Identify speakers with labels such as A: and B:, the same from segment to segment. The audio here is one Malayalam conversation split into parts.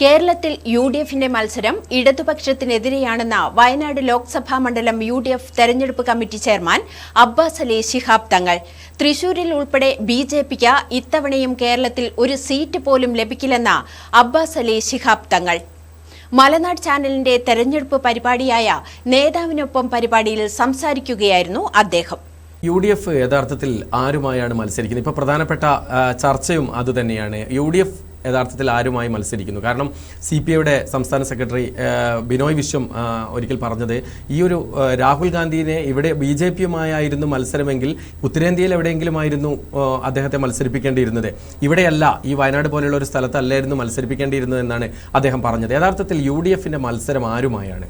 A: കേരളത്തിൽ യു ഡി എഫിന്റെ മത്സരം ഇടതുപക്ഷത്തിനെതിരെയാണെന്ന വയനാട് ലോക്സഭാ മണ്ഡലം യു ഡി എഫ് തെരഞ്ഞെടുപ്പ് കമ്മിറ്റി ചെയർമാൻ അബ്ബാസ് അലി ശിഹാബ് തങ്ങൾ തൃശൂരിൽ ഉൾപ്പെടെ ബി ജെ പിക്ക് ഇത്തവണയും കേരളത്തിൽ ഒരു സീറ്റ് പോലും ലഭിക്കില്ലെന്ന അബ്ബാസ് അലി ശിഹാബ് തങ്ങൾ മലനാട് ചാനലിന്റെ തെരഞ്ഞെടുപ്പ് പരിപാടിയായ നേതാവിനൊപ്പം പരിപാടിയിൽ സംസാരിക്കുകയായിരുന്നു അദ്ദേഹം
B: യു ഡി എഫ് യഥാർത്ഥത്തിൽ ആരുമായാണ് മത്സരിക്കുന്നത് ഇപ്പോൾ പ്രധാനപ്പെട്ട ചർച്ചയും അതുതന്നെയാണ് യു ഡി എഫ് യഥാർത്ഥത്തിൽ ആരുമായി മത്സരിക്കുന്നു കാരണം സി പി ഐയുടെ സംസ്ഥാന സെക്രട്ടറി ബിനോയ് വിശ്വം ഒരിക്കൽ പറഞ്ഞത് ഈ ഒരു രാഹുൽ ഗാന്ധിനെ ഇവിടെ ബി ജെ പിയുമായിരുന്നു മത്സരമെങ്കിൽ ഉത്തരേന്ത്യയിൽ എവിടെയെങ്കിലും ആയിരുന്നു അദ്ദേഹത്തെ മത്സരിപ്പിക്കേണ്ടിയിരുന്നത് ഇവിടെയല്ല ഈ വയനാട് പോലെയുള്ള ഒരു സ്ഥലത്തല്ലായിരുന്നു മത്സരിപ്പിക്കേണ്ടിയിരുന്നത് എന്നാണ് അദ്ദേഹം പറഞ്ഞത് യഥാർത്ഥത്തിൽ യു ഡി എഫിൻ്റെ മത്സരം ആരുമായാണ്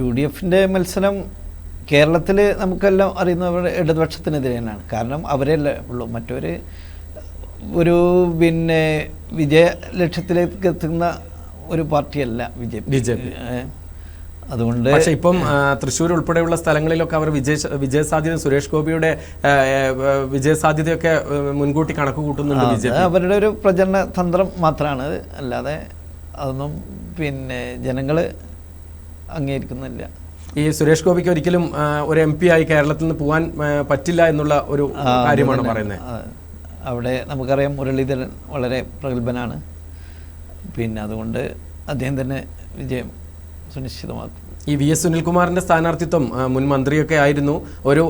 C: യു ഡി എഫിൻ്റെ മത്സരം കേരളത്തിൽ നമുക്കെല്ലാം അറിയുന്നവർ ഇടതുപക്ഷത്തിനെതിരെ തന്നെയാണ് കാരണം അവരെയല്ലേ ഉള്ളൂ മറ്റൊരു ഒരു പിന്നെ വിജയ ലക്ഷ്യത്തിലേക്ക് എത്തുന്ന ഒരു പാർട്ടിയല്ല
B: ബി ജെ പി അതുകൊണ്ട് പക്ഷെ ഇപ്പം തൃശ്ശൂർ ഉൾപ്പെടെയുള്ള സ്ഥലങ്ങളിലൊക്കെ അവർ വിജയ വിജയ സാധ്യത സുരേഷ് ഗോപിയുടെ വിജയ സാധ്യതയൊക്കെ മുൻകൂട്ടി കണക്ക് കൂട്ടുന്നുണ്ട്
C: അവരുടെ ഒരു പ്രചരണ തന്ത്രം മാത്രമാണ് അല്ലാതെ അതൊന്നും പിന്നെ ജനങ്ങൾ അംഗീകരിക്കുന്നില്ല
B: ഈ സുരേഷ് ഗോപിക്ക് ഒരിക്കലും ഒരു എം ആയി കേരളത്തിൽ നിന്ന് പോകാൻ പറ്റില്ല എന്നുള്ള ഒരു കാര്യമാണ് പറയുന്നത്
C: അവിടെ നമുക്കറിയാം മുരളീധരൻ വളരെ പ്രഗത്ഭനാണ് പിന്നെ അതുകൊണ്ട് അദ്ദേഹം തന്നെ വിജയം സുനിശ്ചിതമാക്കും
B: ഈ വി എസ് സുനിൽകുമാറിന്റെ സ്ഥാനാർത്ഥിത്വം മുൻ മന്ത്രിയൊക്കെ ആയിരുന്നു ഒരു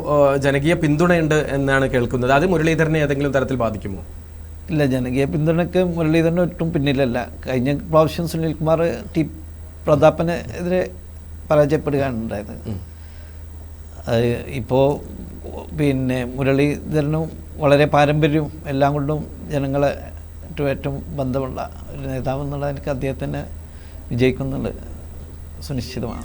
B: ജനകീയ പിന്തുണയുണ്ട് എന്നാണ് കേൾക്കുന്നത് അത് മുരളീധരനെ ഏതെങ്കിലും തരത്തിൽ ബാധിക്കുമോ
C: ഇല്ല ജനകീയ പിന്തുണയ്ക്ക് മുരളീധരനെ ഒട്ടും പിന്നിലല്ല കഴിഞ്ഞ പ്രാവശ്യം സുനിൽകുമാർ ടി പ്രതാപന് എതിരെ പരാജയപ്പെടുകയാണ് ഉണ്ടായത് ഇപ്പോൾ പിന്നെ മുരളീധരനും വളരെ പാരമ്പര്യവും എല്ലാം കൊണ്ടും ജനങ്ങളെ ഏറ്റവും ബന്ധമുള്ള ഒരു നേതാവ് എന്നുള്ളത് എനിക്ക് അദ്ദേഹത്തിന് വിജയിക്കുന്നുണ്ട് സുനിശ്ചിതമാണ്